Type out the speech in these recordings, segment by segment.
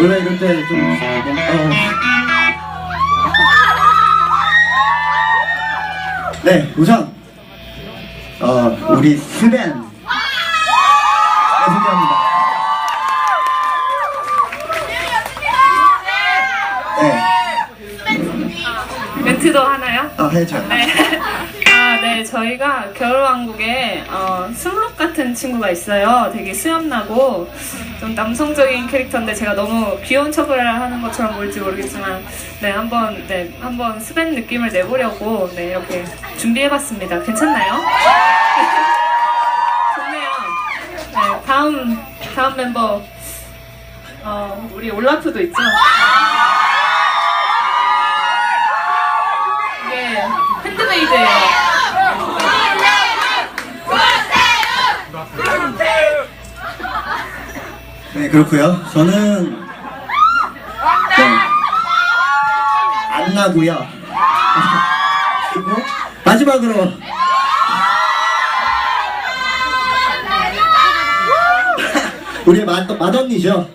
원래 이럴 때좀 네, 우선 어, 우리 스벤 네, 소개합니다. 네, 멘트도 하나요? 아, 해줘. 네. 저희가 겨울왕국에 어, 스물록 같은 친구가 있어요. 되게 수염나고 좀 남성적인 캐릭터인데 제가 너무 귀여운 척을 하는 것처럼 보일지 모르겠지만 네, 한번 네, 한번 스벤 느낌을 내보려고 네, 이렇게 준비해봤습니다. 괜찮나요? 좋네요. 네, 다음 다음 멤버 어, 우리 올라프도 있죠. 이게 핸드메이드예요. 네, 그렇고요. 저는 네, 안 나고요. 그리고 마지막으로 우리 맏, 맏언니죠.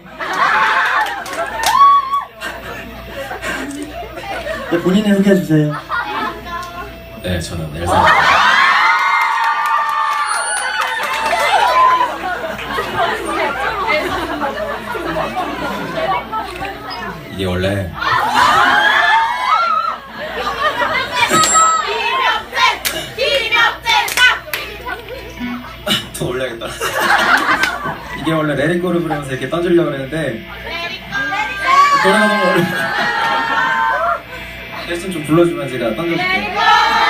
네, 본인이 소개해 주세요. 네, 저는 엘사. 이게 원래 더 올려야겠다. 이게 원래 레리코를 부르면서 이렇게 던지려고 그랬는데 너무 어려워. 대신 좀 불러주면 제가 던져줄게요.